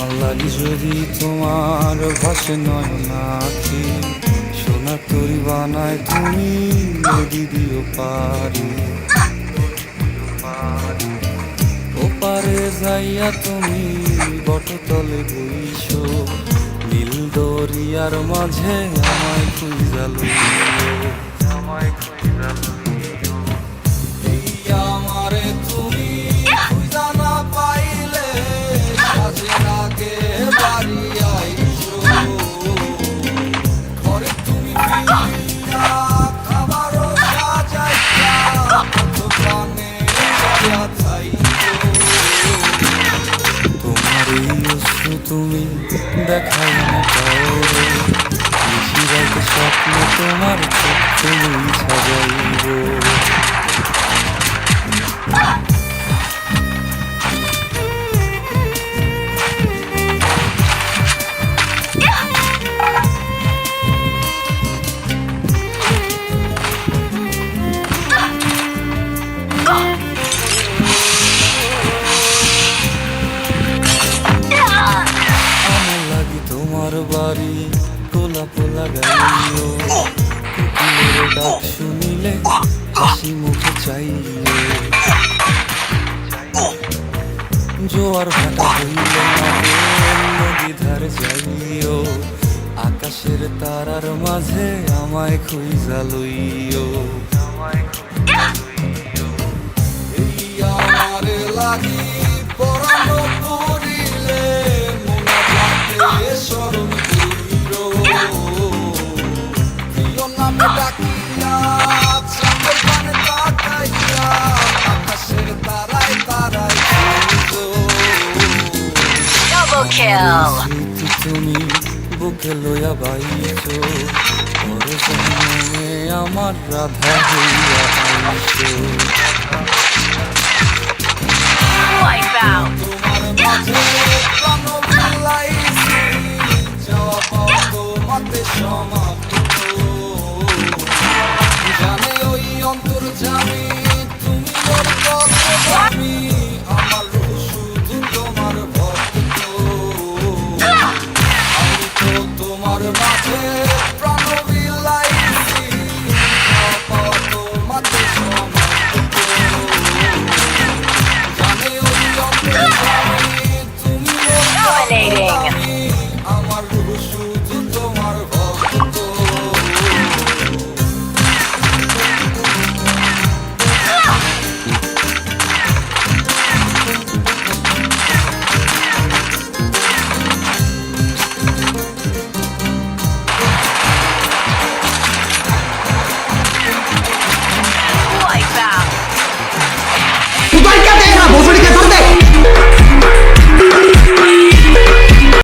আজ যদি তোমার ভাসে নয় নাকি সোনা তরি বানায় তুমি নদী দিও পারি, ওপারে যাইয়া তুমি বটতলে বইছো নীল দরিয়ার মাঝে আমায় খুঁজা তুমি দেখাই না কাউরে। বেশিরভাগ স্বপ্ন তোমার তুমি সাজাইব তোমার বাড়ি কোলা পোলা গাইও কুকুরের ডাক শুনিলে হাসি মুখে চাইও। জোয়ার ভাটা হইলে নদী ধারে যাইও। আকাশের তারার মাঝে আমায় খুঁজা লইও। আমায় খুঁজা লইও এই আমার লাগি আকাশের তারায় তারায় Double. তুমি বুকে লইয়া বাইছো আমার রাধা হইয়া